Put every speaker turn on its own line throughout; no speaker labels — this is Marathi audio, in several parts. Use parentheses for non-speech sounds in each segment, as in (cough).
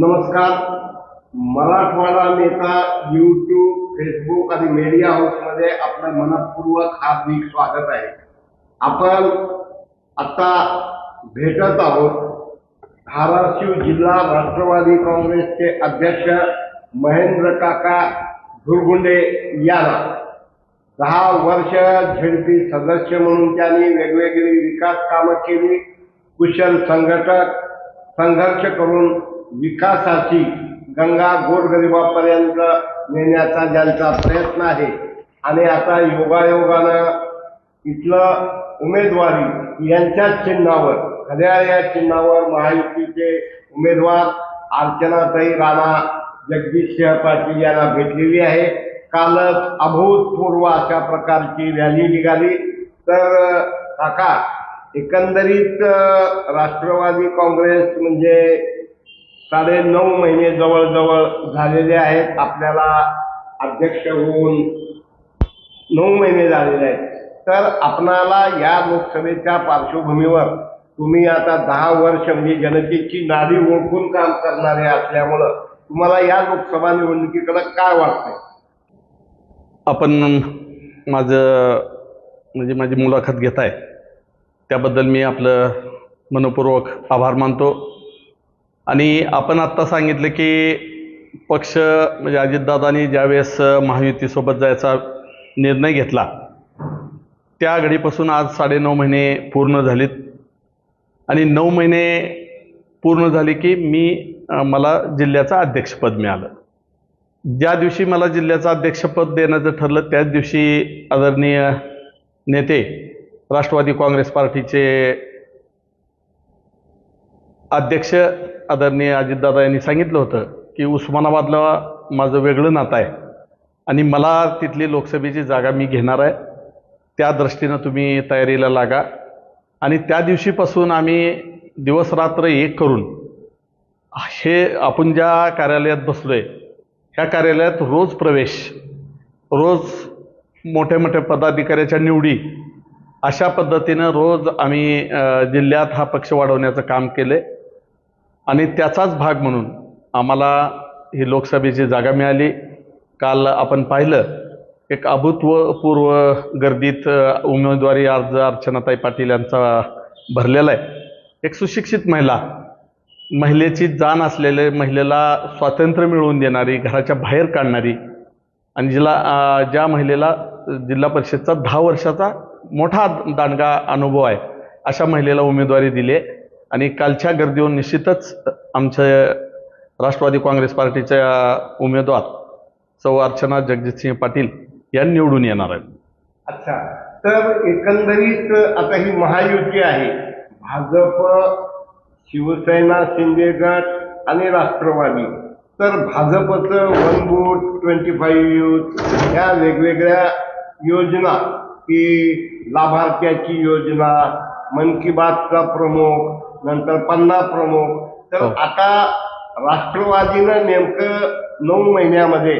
नमस्कार. मराठवाडा नेता यूट्यूब फेसबुक आणि मीडिया हाऊसमध्ये आपलं मनपूर्वक हार्दिक स्वागत आहे. आपण आता भेटत आहोत धाराशिव जिल्हा राष्ट्रवादी काँग्रेसचे अध्यक्ष महेंद्र काका धुरगुंडे यांना दहा वर्ष झेडपी सदस्य म्हणून त्यांनी वेगवेगळी विकास कामं केली. कुशल संघटक संघर्ष करून विकासाची गंगा गोरगरिबापर्यंत नेण्याचा ज्यांचा प्रयत्न आहे. आणि आता योगायोगानं इथलं उमेदवारी यांच्याच चिन्हावर घड्याळ या चिन्हावर महायुतीचे उमेदवार अर्चनाताई राणा जगदीश सिंह पाटील यांना भेटलेली आहे. कालच अभूतपूर्व अशा प्रकारची रॅली निघाली. तर काका एकंदरीत राष्ट्रवादी काँग्रेस म्हणजे साडे नऊ महिने जवळजवळ झालेले आहेत. आपल्याला अध्यक्ष होऊन नऊ महिने झालेले आहेत. तर आपणाला या लोकसभेच्या पार्श्वभूमीवर तुम्ही आता दहा वर्ष म्हणजे जनतेची नाडी ओळखून काम करणारे असल्यामुळं तुम्हाला या लोकसभा निवडणुकीकडे काय वाटतंय?
आपण माझं म्हणजे माझी मुलाखत घेत आहे त्याबद्दल मी आपलं मनपूर्वक आभार मानतो. आणि आपण आत्ता सांगितलं की पक्ष म्हणजे अजितदादांनी ज्यावेळेस महायुतीसोबत जायचा निर्णय घेतला त्या घडीपासून आज साडेनऊ महिने पूर्ण झालीत. आणि नऊ महिने पूर्ण झाले की मी मला जिल्ह्याचं अध्यक्षपद मिळालं. ज्या दिवशी मला जिल्ह्याचं अध्यक्षपद देण्याचं ठरलं त्याच दिवशी आदरणीय नेते राष्ट्रवादी काँग्रेस पार्टीचे अध्यक्ष आदरणीय अजितदादा यांनी सांगितलं होतं की उस्मानाबादला माझं वेगळं नातं आहे आणि मला तिथली लोकसभेची जागा मी घेणार आहे. त्या दृष्टीनं तुम्ही तयारीला लागा. आणि त्या दिवशीपासून आम्ही दिवसरात्र एक करून हे आपण ज्या कार्यालयात बसलो आहे ह्या कार्यालयात रोज प्रवेश रोज मोठ्या मोठ्या पदाधिकाऱ्याच्या निवडी अशा पद्धतीनं रोज आम्ही जिल्ह्यात हा पक्ष वाढवण्याचं काम केले आणि त्याचाच भाग म्हणून आम्हाला ही लोकसभेची जागा मिळाली काल आपण पाहिलं एक अभूतपूर्व गर्दीत उमेदवारी अर्ज अर्चनाताई पाटील यांचा भरलेला आहे. एक सुशिक्षित महिला महिलेची जाण असलेले महिलेला स्वातंत्र्य मिळवून देणारी घराच्या बाहेर काढणारी आणि जिला ज्या महिलेला जिल्हा परिषदचा दहा वर्षाचा मोठा दांडगा अनुभव आहे अशा महिलेला उमेदवारी दिली आहे. आणि कालच्या गर्दीवर निश्चितच आमच्या राष्ट्रवादी काँग्रेस पार्टीच्या उमेदवार सौ अर्चना जगजितसिंह पाटील या निवडून येणार आहेत.
अच्छा तर एकंदरीत आता ही महायुती आहे. भाजप शिवसेना शिंदे गट आणि राष्ट्रवादी. तर भाजपचं one booth twenty five youth ह्या वेगवेगळ्या योजना की लाभार्थ्याची योजना मन की बातचा प्रमुख नंतर पन्ना प्रमुख. तर
हो.
आता राष्ट्रवादीनं नेमकं नऊ महिन्यामध्ये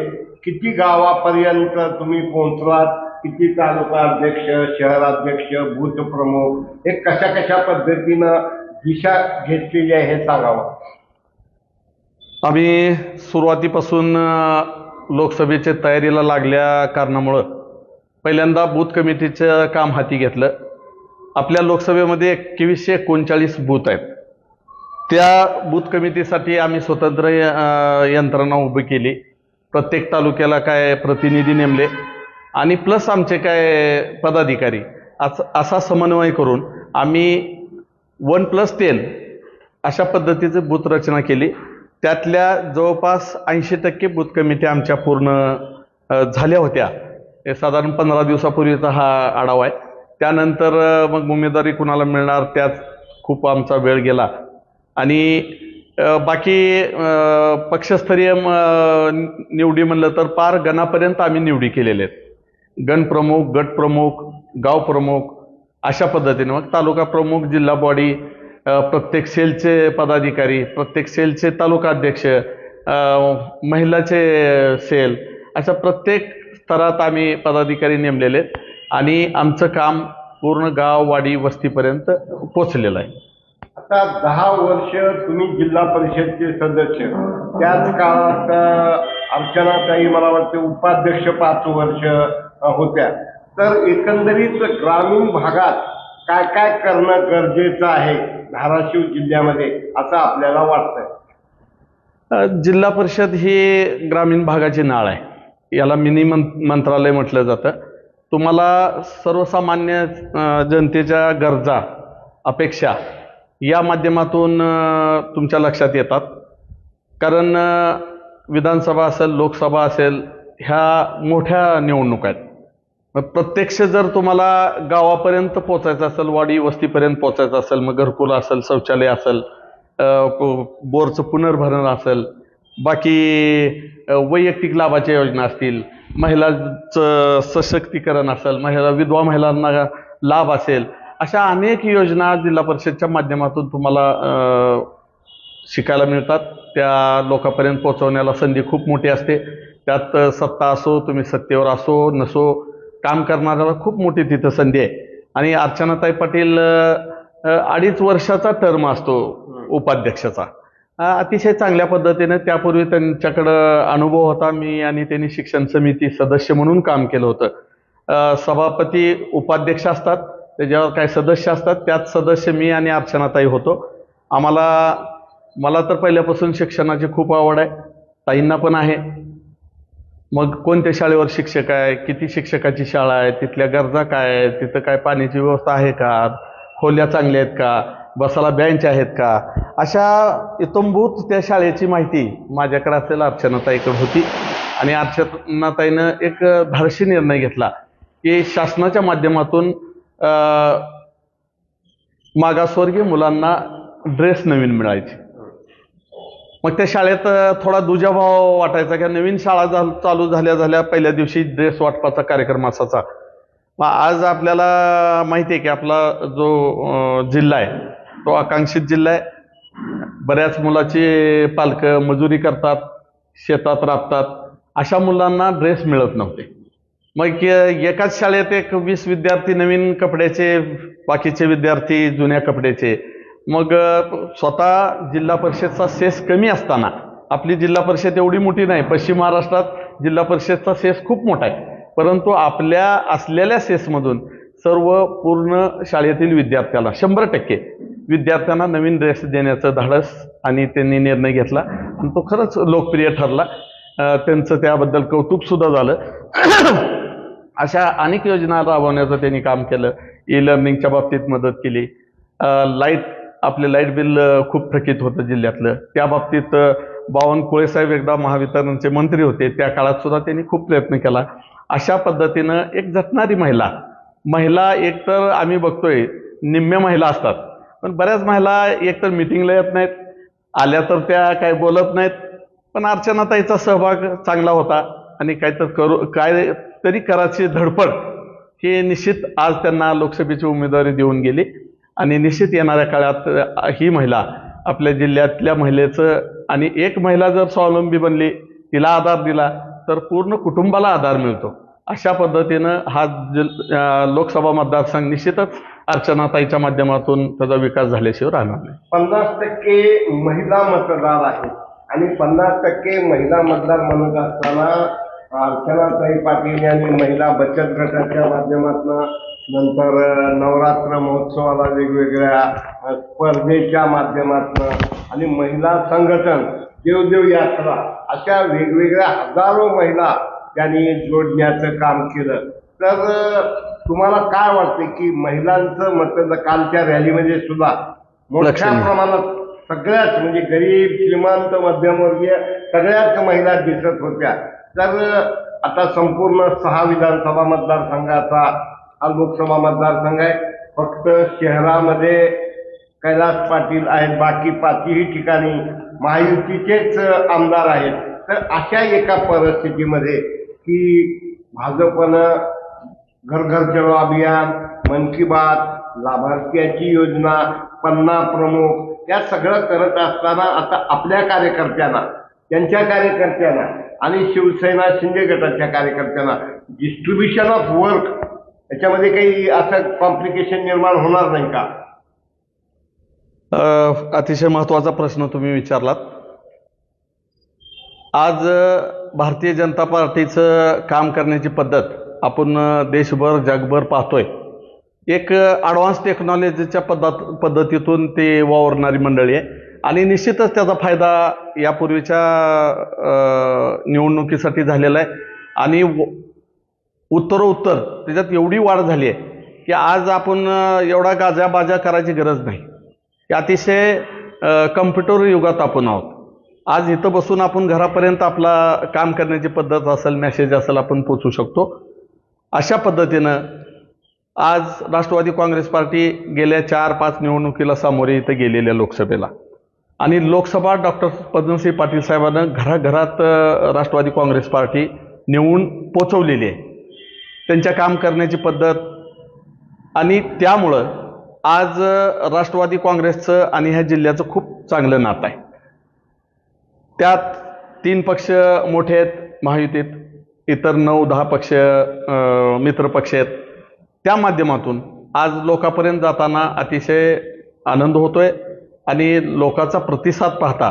किती गावापर्यंत तुम्ही पोहोचलात? किती तालुका अध्यक्ष शहराध्यक्ष बूथ प्रमुख? हे कशा कशा पद्धतीनं दिशा घेतलेली आहे हे सांगावं?
आम्ही सुरुवातीपासून अ, लोकसभेच्या तयारीला लागल्या कारणामुळं पहिल्यांदा बूथ कमिटीचं काम हाती घेतलं. आपल्या लोकसभेमध्ये एकवीसशे एकोणचाळीस बूथ आहेत. त्या बूथ कमिटीसाठी आम्ही स्वतंत्र यंत्रणा उभी केली. प्रत्येक तालुक्याला काय प्रतिनिधी नेमले आणि प्लस आमचे काय पदाधिकारी. अस असा समन्वय करून आम्ही वन प्लस टेन अशा पद्धतीचं बूथ रचना केली. त्यातल्या जवळपास ऐंशी टक्के बूथ कमिटी आमच्या पूर्ण झाल्या होत्या. साधारण पंधरा दिवसापूर्वीचा हा आढावा आहे. त्यानंतर मग उमेदवारी कुणाला मिळणार त्यात खूप आमचा वेळ गेला. आणि बाकी पक्षस्तरीय म, निवडी म्हणलं तर पार गणापर्यंत आम्ही निवडी केलेल्या आहेत. गण प्रमुख गट प्रमुख गाव प्रमुख अशा पद्धतीने. मग तालुका प्रमुख जिल्हा बॉडी प्रत्येक सेलचे पदाधिकारी प्रत्येक सेलचे तालुका अध्यक्ष महिलाचे सेल अशा प्रत्येक स्तरात आम्ही पदाधिकारी नेमलेले आहेत. आणि आमचं काम पूर्ण गाव वाडी वस्तीपर्यंत पोचलेलं आहे.
आता दहा वर्ष तुम्ही जिल्हा परिषदचे सदस्य. त्याच काळात अ, अर्चनाताई मला वाटते उपाध्यक्ष पाच वर्ष होत्या. तर एकंदरीत ग्रामीण भागात काय काय करणं गरजेचं आहे धाराशिव जिल्ह्यामध्ये असं आपल्याला वाटतंय?
जिल्हा परिषद ही ग्रामीण भागाची नाळ आहे. याला मिनी मंत्रालय म्हटलं जातं. तुम्हाला सर्वसामान्य जनतेच्या गरजा अपेक्षा या माध्यमातून तुमच्या लक्षात येतात. कारण विधानसभा असेल लोकसभा असेल ह्या मोठ्या निवडणुका आहेत. मग प्रत्यक्ष जर तुम्हाला गावापर्यंत पोचायचं असेल वाडी वस्तीपर्यंत पोचायचं असेल मग घरकुल असेल शौचालय असेल बोरचं पुनर्भरण असेल बाकी वैयक्तिक लाभाच्या योजना असतील महिलांचं सशक्तीकरण असेल महिला विधवा महिलांना लाभ असेल अशा अनेक योजना जिल्हा परिषदच्या माध्यमातून तुम्हाला शिकायला मिळतात. त्या लोकांपर्यंत पोहोचवण्याला संधी खूप मोठी असते. त्यात सत्ता असो तुम्ही सत्तेवर असो नसो काम करणाऱ्याला खूप मोठी तिथं संधी आहे. आणि अर्चनाताई पाटील अडीच वर्षाचा टर्म असतो उपाध्यक्षाचा. अतिशय चांगल्या पद्धतीने त्यापूर्वी त्यांच्याकडं अनुभव होता. मी आणि त्यांनी शिक्षण समिती सदस्य म्हणून काम केलं होतं. सभापती उपाध्यक्ष असतात. त्याच्यावर काही सदस्य असतात. त्यात सदस्य मी आणि अर्चनाताई होतो. आम्हाला मला तर पहिल्यापासून शिक्षणाची खूप आवड आहे. ताईंना पण आहे. मग कोणत्या शाळेवर शिक्षक आहे? किती शिक्षकाची शाळा आहे? तिथल्या गरजा काय आहेत? तिथं काय पाण्याची व्यवस्था आहे का? खोल्या चांगल्या आहेत का? बसायला बेंच आहेत का? अशा इतंभूत त्या शाळेची माहिती माझ्याकडे असेल अर्चनाताईकडे होती. आणि अर्चनाताईनं एक धाडशी निर्णय घेतला की शासनाच्या माध्यमातून मागासवर्गीय मुलांना ड्रेस नवीन मिळायचे. मग त्या शाळेत थोडा दुजाभाव वाटायचा की नवीन शाळा झाल- चालू झाल्या झाल्या पहिल्या दिवशी ड्रेस वाटपाचा कार्यक्रम असायचा. मग आज आपल्याला माहिती आहे की आपला जो जिल्हा आहे तो आकांक्षित जिल्हा आहे. बऱ्याच मुलाचे पालकं मजुरी करतात शेतात राबतात. अशा मुलांना ड्रेस मिळत नव्हते. मग एकाच शाळेत एक वीस विद्यार्थी नवीन कपड्याचे बाकीचे विद्यार्थी जुन्या कपड्याचे. मग स्वतः जिल्हा परिषदचा सेस कमी असताना आपली जिल्हा परिषद एवढी मोठी नाही पश्चिम महाराष्ट्रात जिल्हा परिषदचा सेस खूप मोठा आहे. परंतु आपल्या असलेल्या सेसमधून सर्व पूर्ण शाळेतील विद्यार्थ्याला शंभर टक्के विद्यार्थ्यांना नवीन ड्रेस देण्याचं धाडस आणि त्यांनी निर्णय घेतला. आणि तो खरंच लोकप्रिय ठरला. त्यांचं त्याबद्दल कौतुकसुद्धा झालं. (clears throat) अशा अनेक योजना राबवण्याचं त्यांनी काम केलं. ई लर्निंगच्या बाबतीत मदत केली. लाइट आपले लाइट बिल खूप थकीत होतं जिल्ह्यातलं. त्या बाबतीत बावन बावनकुळे साहेब एकदा महावितरणचे मंत्री होते. त्या काळात सुद्धा त्यांनी खूप प्रयत्न केला. अशा पद्धतीनं एक जटणारी महिला. महिला एकतर आम्ही बघतोय निम्म्या महिला असतात. पण बऱ्याच महिला एकतर मिटिंगला येत नाहीत आल्या तर त्या काय बोलत नाहीत पण अर्चनाताईचा सहभाग चांगला होता आणि काय तर करू काय तरी करायची धडपड हे निश्चित आज त्यांना लोकसभेची उमेदवारी देऊन गेली. आणि निश्चित येणाऱ्या काळात ही महिला आपल्या जिल्ह्यातल्या महिलेचं आणि एक महिला जर स्वावलंबी बनली तिला आधार दिला तर पूर्ण कुटुंबाला आधार मिळतो. अशा पद्धतीनं हा जिल लोकसभा मतदारसंघ निश्चितच अर्चनाताईच्या माध्यमातून त्याचा विकास झाल्याशिवाय राहणार नाही.
पन्नास टक्के महिला मतदार आहेत. आणि पन्नास टक्के महिला मतदार म्हणत असताना अर्चनाताई पाटील यांनी महिला बचत गटाच्या माध्यमातून नंतर नवरात्र महोत्सवाला वेगवेगळ्या स्पर्धेच्या माध्यमातून आणि महिला संघटन देवदेव यात्रा अशा वेगवेगळ्या हजारो महिला त्यांनी जोडण्याचं काम केलं. तर तुम्हाला काय वाटते की महिलांचं मतदान कालच्या रॅलीमध्ये सुद्धा मोठ्या. प्रमाणात सगळ्याच म्हणजे गरीब श्रीमंत मध्यमवर्गीय सगळ्याच महिला दिसत होत्या. तर आता संपूर्ण सहा विधानसभा मतदारसंघाचा हा लोकसभा मतदारसंघ आहे. फक्त शहरामध्ये कैलास पाटील आहेत बाकी पाचही ठिकाणी महायुतीचेच आमदार आहेत. तर अशा एका परिस्थितीमध्ये की भाजपनं घर घर चलो अभियान मन की बात लाभार्थ्याची योजना पन्ना प्रमुख या सगळं करत असताना आता आपल्या कार्यकर्त्यांना त्यांच्या कार्यकर्त्यांना आणि शिवसेना शिंदे गटाच्या कार्यकर्त्यांना डिस्ट्रीब्युशन ऑफ वर्क याच्यामध्ये काही असं कॉम्प्लिकेशन निर्माण होणार नाही का?
अतिशय महत्त्वाचा प्रश्न तुम्ही विचारलात. आज भारतीय जनता पार्टीचं काम करण्याची पद्धत आपण देशभर जगभर पाहतोय. एक ॲडव्हान्स टेक्नॉलॉजीच्या पद्धत पद्धतीतून ते वावरणारी मंडळी आहे. आणि निश्चितच त्याचा फायदा यापूर्वीच्या निवडणुकीसाठी झालेला आहे. आणि व- उत्तरोत्तर त्याच्यात एवढी वाढ झाली आहे की आज आपण एवढा गाजाबाजा करायची गरज नाही. अतिशय कम्प्युटर युगात आपण आहोत. आज इथं बसून आपण घरापर्यंत आपला काम करण्याची पद्धत असेल मेसेज असेल आपण पोचू शकतो. अशा पद्धतीनं आज राष्ट्रवादी काँग्रेस पार्टी गेल्या चार पाच निवडणुकीला सामोरे इथं गेलेल्या लोकसभेला. आणि लोकसभा डॉक्टर पद्मसिंह पाटील साहेबांना घराघरात राष्ट्रवादी काँग्रेस पार्टी नेऊन पोचवलेली आहे. त्यांच्या काम करण्याची पद्धत आणि त्यामुळं आज राष्ट्रवादी काँग्रेसचं आणि ह्या जिल्ह्याचं खूप चांगलं नातं आहे. त्यात तीन पक्ष मोठे आहेत महायुतीत इतर नऊ दहा पक्ष मित्र पक्ष आहेत. त्या माध्यमातून आज लोकांपर्यंत जाताना अतिशय आनंद होतोय आणि लोकांचा प्रतिसाद पाहता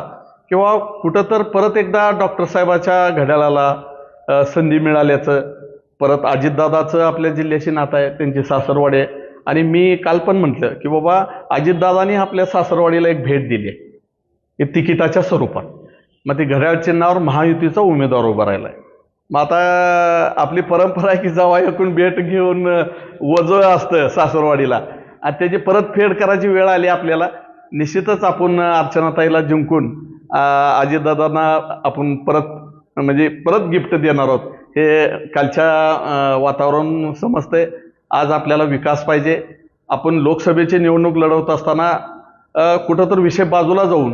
किंवा कुठं तर परत एकदा डॉक्टर साहेबाच्या घड्याळाला संधी मिळाल्याचं परत अजितदादाचं आपल्या जिल्ह्याशी नातं आहे त्यांची सासरवाडी आहे. आणि मी काल पण म्हटलं की बाबा अजितदादानी आपल्या सासरवाडीला एक भेट दिली आहे. हे तिकिटाच्या स्वरूपात. मग ती घड्याळ चिन्हावर महायुतीचा उमेदवार उभा राहिला आहे मग आता आपली परंपरा आहे की जावा एकूण भेट घेऊन वजळ असतं सासरवाडीला. आणि त्याची परत फेड करायची वेळ आली आपल्याला निश्चितच आपण अर्चनाताईला जिंकून अजितदादांना आपण परत म्हणजे परत गिफ्ट देणार आहोत. हे कालच्या वातावरण समजतंय. आज आपल्याला विकास पाहिजे. आपण लोकसभेची निवडणूक लढवत असताना कुठंतरी कुठं तर विषय बाजूला जाऊन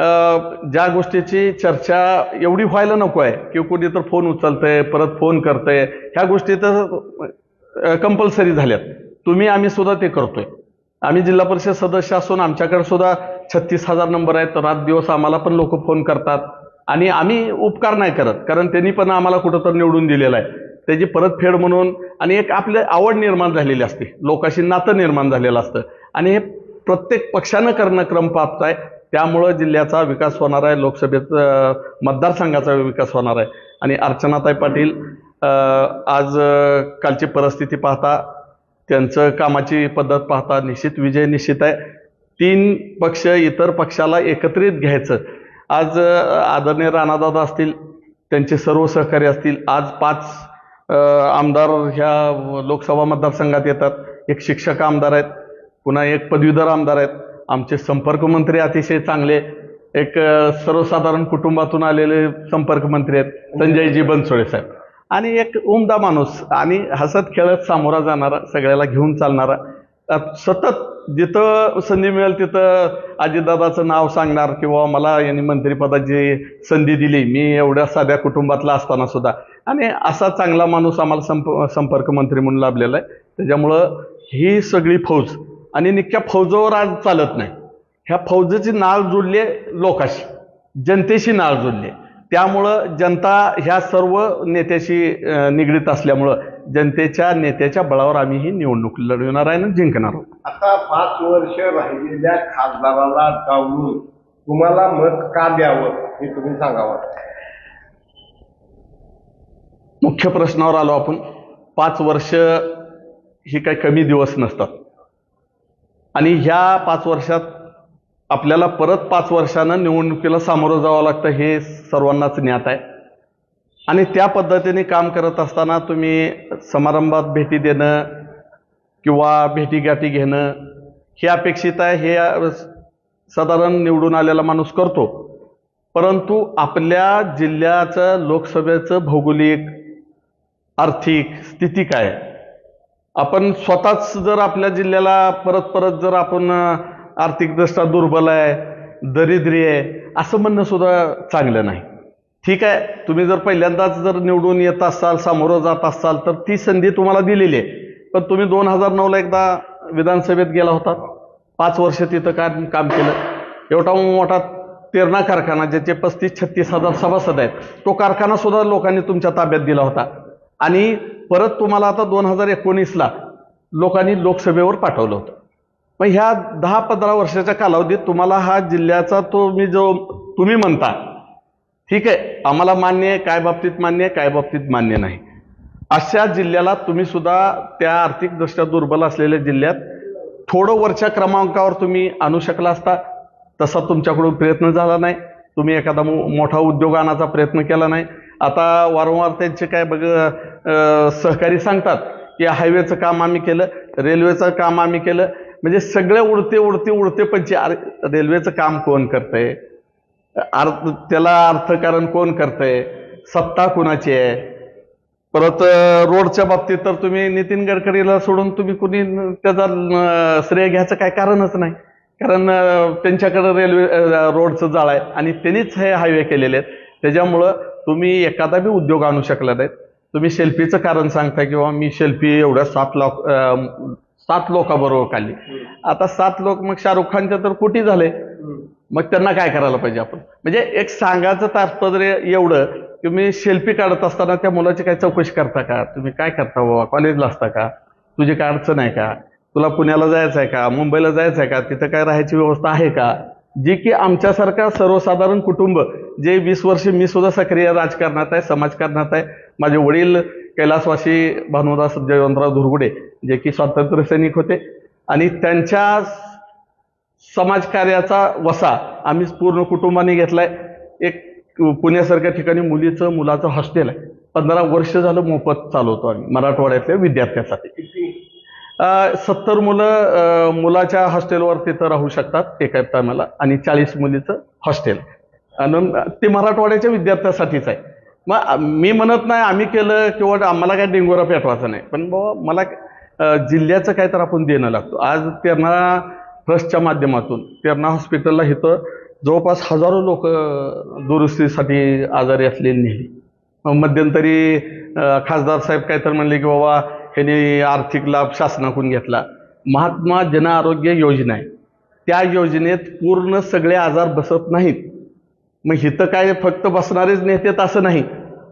ज्या गोष्टीची चर्चा एवढी व्हायला नको आहे की कोणी तर फोन उचलतंय परत फोन करतंय ह्या गोष्टी तर कंपल्सरी झाल्यात. तुम्ही आम्ही सुद्धा ते करतोय. आम्ही जिल्हा परिषद सदस्य असून आमच्याकडे सुद्धा छत्तीस हजार नंबर आहेत. रात दिवस आम्हाला पण लोक फोन करतात. आणि आम्ही उपकार नाही करत कारण त्यांनी पण आम्हाला कुठं तर निवडून दिलेलं आहे. त्याची परतफेड म्हणून आणि एक आपली आवड निर्माण झालेली असते. लोकांशी नातं निर्माण झालेलं असतं. आणि हे प्रत्येक पक्षानं करणं क्रम पाहत आहे. त्यामुळं जिल्ह्याचा विकास होणार आहे लोकसभेत मतदारसंघाचा विकास होणार आहे. आणि अर्चनाताई पाटील आज कालची परिस्थिती पाहता त्यांचं कामाची पद्धत पाहता निश्चित विजय निश्चित आहे. तीन पक्ष इतर पक्षाला एकत्रित घ्यायचं. आज आदरणीय राणादादा असतील त्यांचे सर्व सहकारी असतील आज पाच आमदार ह्या लोकसभा मतदारसंघात येतात. एक शिक्षक आमदार आहेत पुन्हा एक पदवीधर आमदार आहेत. आमचे संपर्क मंत्री अतिशय चांगले एक सर्वसाधारण कुटुंबातून आलेले संपर्क मंत्री आहेत संजयजी बनसोडे साहेब. आणि एक उमदा माणूस आणि हसत खेळत सामोरा जाणारा सगळ्याला घेऊन चालणारा सतत जिथं संधी मिळेल तिथं अजितदादाचं नाव सांगणार किंवा मला यांनी मंत्रिपदाची संधी दिली मी एवढ्या साध्या कुटुंबातला असताना सुद्धा. आणि असा चांगला माणूस आम्हाला संप संपर्क मंत्री म्हणून लाभलेला आहे. त्याच्यामुळं ही सगळी फौज आणि निक्क्या फौजावर आज चालत नाही. ह्या फौजेची नाळ जुळली लोकाशी जनतेशी नाळ जुळली. त्यामुळं जनता ह्या सर्व नेत्याशी निगडीत असल्यामुळं जनतेच्या नेत्याच्या बळावर आम्ही ही निवडणूक लढविणार आहे आणि जिंकणार आहोत.
आता पाच वर्ष राहिलेल्या खासदाराला डावलून तुम्हाला मत का द्यावं हे तुम्ही सांगावं?
मुख्य प्रश्नावर आलो आपण. पाच वर्ष ही काही कमी दिवस नसतात. आणि ह्या पाच वर्षात आपल्याला परत पाच वर्षानं निवडणुकीला सामोरं जावं लागतं हे सर्वांनाच ज्ञात आहे आणि त्या पद्धतीने काम करत असताना तुम्ही समारंभात भेटी देणं किंवा भेटीगाठी घेणं हे अपेक्षित आहे हे साधारण निवडून आलेला माणूस करतो परंतु आपल्या जिल्ह्याचं लोकसभेचं भौगोलिक आर्थिक स्थिती काय आहे? आपण स्वतःच जर आपल्या जिल्ह्याला परत परत जर आपण आर्थिकदृष्ट्या दुर्बल आहे दरिद्री आहे असं म्हणणं सुद्धा चांगलं नाही. ठीक आहे तुम्ही जर पहिल्यांदाच जर निवडून येत असाल सामोरं जात असाल तर ती संधी तुम्हाला दिलेली आहे. पण तुम्ही दोन हजार नऊला एकदा विधानसभेत गेला होता. पाच वर्ष तिथं काम काम केलं. एवढा मोठा तेरणा कारखाना ज्याचे पस्तीस छत्तीस हजार सभासद आहेत तो कारखाना सुद्धा लोकांनी तुमच्या ताब्यात दिला होता. आणि परत तुम्हाला आता दोन हजार एकोणीसला लोकांनी लोकसभेवर पाठवलं होतं. मग ह्या दहा पंधरा वर्षाच्या कालावधीत तुम्हाला हा जिल्ह्याचा तो मी जो तुम्ही म्हणता ठीक आहे आम्हाला मान्य आहे काय बाबतीत मान्य आहे काय बाबतीत मान्य नाही. अशा जिल्ह्याला तुम्ही सुद्धा त्या आर्थिकदृष्ट्या दुर्बल असलेल्या जिल्ह्यात थोडं वरच्या क्रमांकावर तुम्ही आणू शकला असता. तसा तुमच्याकडून प्रयत्न झाला नाही. तुम्ही एखादा मो- मोठा उद्योग आणायचा प्रयत्न केला नाही. आता वारंवार त्यांचे काय बघ सहकारी सांगतात की हायवेचं काम आम्ही केलं रेल्वेचं काम आम्ही केलं. म्हणजे सगळे उडते उडते उडते पंचे अरे रेल्वेचं काम कोण करतंय? अर्थ त्याला अर्थकारण कोण करतंय? सत्ता कुणाची आहे? परत रोडच्या बाबतीत तर तुम्ही नितीन गडकरीला सोडून तुम्ही कुणी त्याचा श्रेय घ्यायचं काय कारणच नाही. कारण त्यांच्याकडं रेल्वे रोडचं जाळ आहे आणि त्यांनीच हे हायवे केलेले आहेत. त्याच्यामुळं तुम्ही एखादा बी उद्योग आणू शकला नाहीत. तुम्ही शेल्फीचं कारण सांगता किंवा मी शेल्फी एवढ्या सात लाख सात लोकांबरोबर काढली. आता सात लोक मग शाहरुख खानचे तर कुठे झाले. मग त्यांना काय करायला पाहिजे आपण? म्हणजे एक सांगायचं तात्पर्य एवढं की मी सेल्फी काढत असताना त्या मुलाची काय चौकशी करता का? तुम्ही काय करता बाबा? कॉलेजला असता का? तुझी काय अडचण आहे का? तुला पुण्याला जायचं आहे का? मुंबईला जायचं आहे का? तिथं काय राहायची व्यवस्था आहे का? जी की आमच्यासारखा सर्वसाधारण कुटुंब जे वीस वर्ष मी सुद्धा सक्रिय राजकारणात आहे समाजकारणात आहे माझे वडील कैलासवासी भानुदास जयवंतराव धुरगुडे जे की स्वातंत्र्य सैनिक होते आणि त्यांच्या समाजकार्याचा वसा आम्ही पूर्ण कुटुंबाने घेतलाय. एक पुण्यासारख्या ठिकाणी मुलीचं मुलाचं हॉस्टेल आहे. पंधरा वर्ष झालं मोफत चालवतो आम्ही मराठवाड्यातल्या विद्यार्थ्यासाठी. सत्तर मुलं मुलाच्या हॉस्टेलवर तिथं राहू शकतात एका टायमाला आणि चाळीस मुलीचं हॉस्टेल. आणि ते मराठवाड्याच्या विद्यार्थ्यासाठीच आहे. मग मी म्हणत नाही आम्ही केलं किंवा आम्हाला काय डेंगोरा पेटवायचा नाही. पण बाबा मला जिल्ह्याचं काय तर आपण देणं लागतो. आज तेरणा ट्रस्टच्या माध्यमातून तेरणा हॉस्पिटलला इथं जवळपास हजारो लोक दुरुस्तीसाठी आजारी असलेली नेली. मध्यंतरी खासदार साहेब काय तर म्हणले की बाबा ह्याने आर्थिक लाभ शासनाकडून घेतला. महात्मा जन आरोग्य योजना आहे. त्या योजनेत पूर्ण सगळे आजार बसत नाहीत. मग इथं काय फक्त बसणारेच नेतेत असं नाही.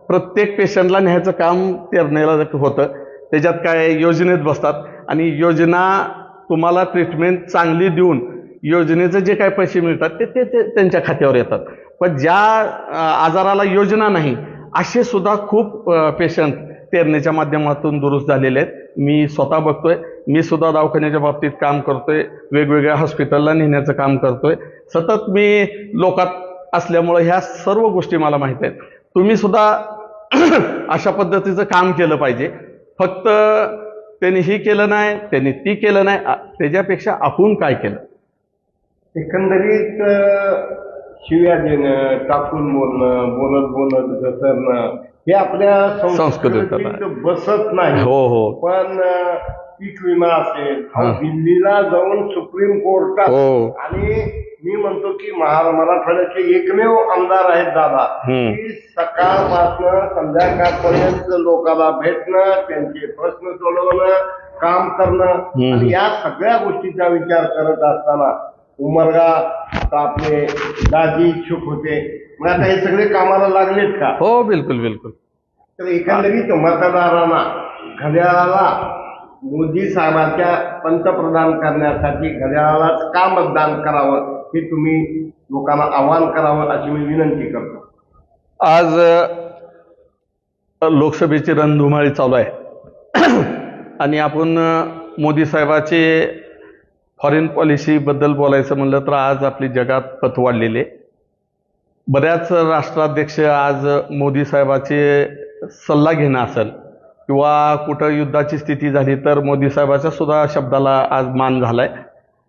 प्रत्येक पेशंटला न्यायचं काम तेरणेला होतं. त्याच्यात काय योजनेत बसतात. आणि योजना तुम्हाला ट्रीटमेंट चांगली देऊन योजनेचं जे काय पैसे मिळतात ते ते ते त्यांच्या खात्यावर येतात. पण ज्या आजाराला योजना नाही असे सुद्धा खूप पेशंट तेरणेच्या माध्यमातून दुरुस्त झालेले आहेत. मी स्वतः बघतोय. मी सुद्धा दवाखान्याच्या बाबतीत काम करतोय. वेगवेगळ्या हॉस्पिटलला नेण्याचं काम करतोय. सतत मी लोकात असल्यामुळं ह्या सर्व गोष्टी मला माहीत आहेत. तुम्ही सुद्धा (clears throat) अशा पद्धतीचं काम केलं पाहिजे. फक्त त्यांनी ही केलं नाही त्यांनी ती केलं नाही त्याच्यापेक्षा आपण काय केलं?
एकंदरीत शिव्या देणं टाकून बोलणं बोलत बोलत घसरणं हे आपल्या
संस्कृतीत
बसत नाही.
हो हो.
पण पीक विमा असेल
हा.
दिल्लीला जाऊन सुप्रीम कोर्टात
हो.
आणि मी म्हणतो की महारा मराठवाड्याचे एकमेव आमदार आहेत दादा.
हम्म.
की सकाळपासून संध्याकाळपर्यंत लोकांना भेटणं त्यांचे प्रश्न सोडवणं काम करणं.
हम्म.
आणि या सगळ्या गोष्टीचा विचार करत असताना उमरगा आपले दाजी इच्छुक होते. मग आता हे सगळे कामाला लागलेत का?
हो बिलकुल बिलकुल.
तर एकंदरीत मतदारांना घड्याळाला मोदी साहेबांच्या पंतप्रधान करण्यासाठी घड्याळालाच का मतदान करावं हे तुम्ही लोकांना आवाहन करावं अशी मी विनंती करतो.
आज लोकसभेची रणधुमाळी चालू आहे. (clears throat) आणि आपण मोदी साहेबाचे फॉरेन पॉलिसीबद्दल बोलायचं म्हणलं तर आज आपली जगात पत वाढलेले बऱ्याच राष्ट्राध्यक्ष आज मोदी साहेबाचे सल्ला घेणं असेल. किंवा कुठं युद्धाची स्थिती झाली तर मोदी साहेबाच्या सुद्धा शब्दाला आज मान झाला आहे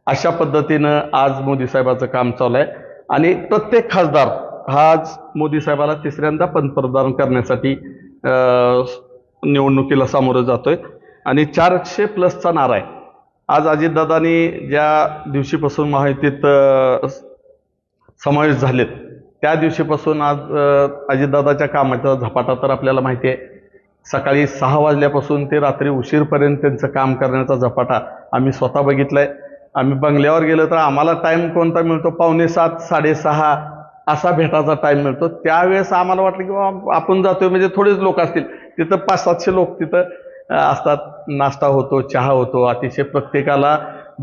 अशा पद्धतीनं आज मोदी साहेबाचं काम चालू आहे आणि प्रत्येक खासदार हा आज मोदी साहेबाला तिसऱ्यांदा पंतप्रधान करण्यासाठी निवडणुकीला सामोरं जातोय. आणि चारशे प्लसचा नारा आहे. आज अजितदादांनी ज्या दिवशीपासून माहितीत समावेश झालेत त्या दिवशीपासून आज अजितदादाच्या कामाचा झपाटा तर आपल्याला माहिती आहे. सकाळी सहा वाजल्यापासून ते रात्री उशीरपर्यंत त्यांचं काम करण्याचा झपाटा आम्ही स्वतः बघितला आहे आम्ही बंगल्यावर गेलो तर आम्हाला टाईम कोणता मिळतो? पावणे सात साडेसहा असा भेटायचा टाईम मिळतो. त्यावेळेस आम्हाला वाटलं की आपण जातोय म्हणजे थोडेच लोक असतील. तिथं पाच सातशे लोक तिथं असतात. नाश्ता होतो चहा होतो. अतिशय प्रत्येकाला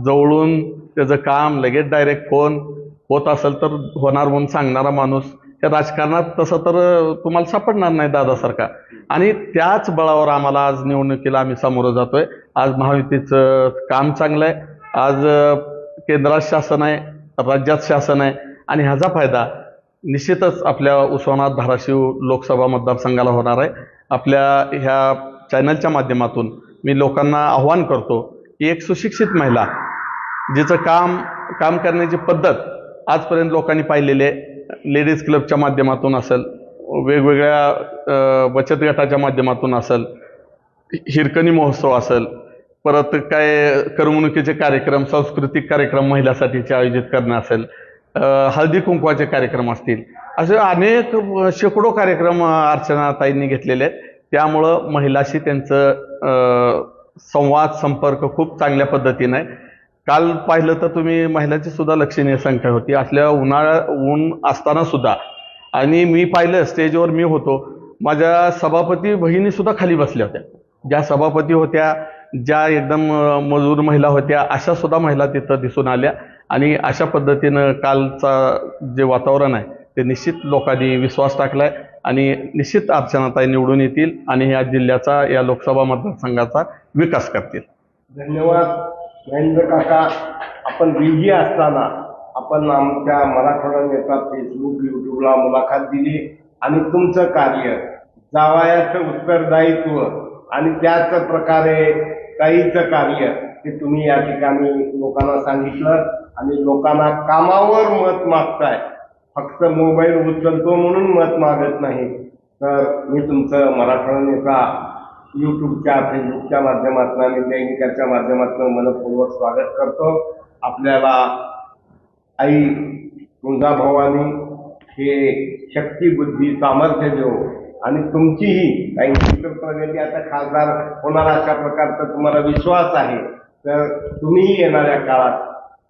जवळून त्याचं काम लगेच डायरेक्ट फोन होत असेल तर होणार म्हणून सांगणारा माणूस राजकारणात तसं तर तुम्हाला सापडणार नाही दादासारखा आणि त्याच बळावर आम्हाला आज निवडणुकीला आम्ही सामोरं जातोय. आज महायुतीचं काम चांगलं आहे आज केंद्रात शासन आहे राज्यात शासन आहे. आणि ह्याचा फायदा निश्चितच आपल्या उस्मानाबाद धाराशिव लोकसभा मतदारसंघाला होणार आहे. आपल्या ह्या चॅनलच्या माध्यमातून मी लोकांना आव्हान करतो की एक सुशिक्षित महिला जिचं काम काम करण्याची पद्धत आजपर्यंत लोकांनी पाहिलेली आहे लेडीज क्लबच्या माध्यमातून असेल वेगवेगळ्या बचत गटाच्या माध्यमातून असेल हिरकणी महोत्सव असेल परत काय करमणुकीचे कार्यक्रम सांस्कृतिक कार्यक्रम महिलासाठीचे आयोजित करणं असेल हळदी कुंकवाचे कार्यक्रम असतील असे अनेक शेकडो कार्यक्रम अर्चनाताईंनी घेतलेले आहेत. त्यामुळं महिलाशी त्यांचं संवाद संपर्क खूप चांगल्या पद्धतीनं आहे. काल पाहिलं तर तुम्ही महिलांची सुद्धा लक्षणीय संख्या होती. असल्या उन्हाळ्या ऊन असताना सुद्धा. आणि मी पाहिलं स्टेजवर मी होतो. माझ्या सभापती बहिणी सुद्धा खाली बसल्या होत्या. ज्या सभापती होत्या ज्या एकदम मजूर महिला होत्या अशा सुद्धा महिला तिथं दिसून आल्या. आणि अशा पद्धतीनं कालचा जे वातावरण आहे ते निश्चित लोकांनी विश्वास टाकलाय. आणि निश्चित अर्चनाताई निवडून येतील आणि या जिल्ह्याचा या लोकसभा मतदारसंघाचा विकास करतील.
धन्यवाद. महेंद्र काका आपण बिझी असताना आपण आमच्या मराठवाडा नेता फेसबुक युट्यूबला मुलाखत दिली आणि तुमचं कार्य जावायाचं उत्तरदायित्व आणि त्याच प्रकारे ताईचं कार्य ते तुम्ही या ठिकाणी लोकांना सांगितलं आणि लोकांना कामावर मत मागताय. फक्त मोबाईल उचलतो म्हणून मत मागत नाही. तर मी तुमचं मराठवाडा नेता यूट्यूबच्या फेसबुकच्या माध्यमातून आणि दैनिकाच्या माध्यमातून मनपूर्वक स्वागत करतो. आपल्याला आई तुळजाभवानी हे शक्ती बुद्धी सामर्थ्य देऊ आणि तुमचीही काही प्रगती आता खासदार होणार अशा प्रकारचा तुम्हाला विश्वास आहे. तर तुम्हीही येणाऱ्या काळात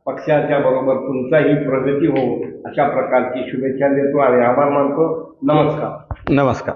पक्षाच्या बरोबर तुमचाही प्रगती हो अशा प्रकारची शुभेच्छा देतो आणि आभार मानतो. नमस्कार.
नमस्कार.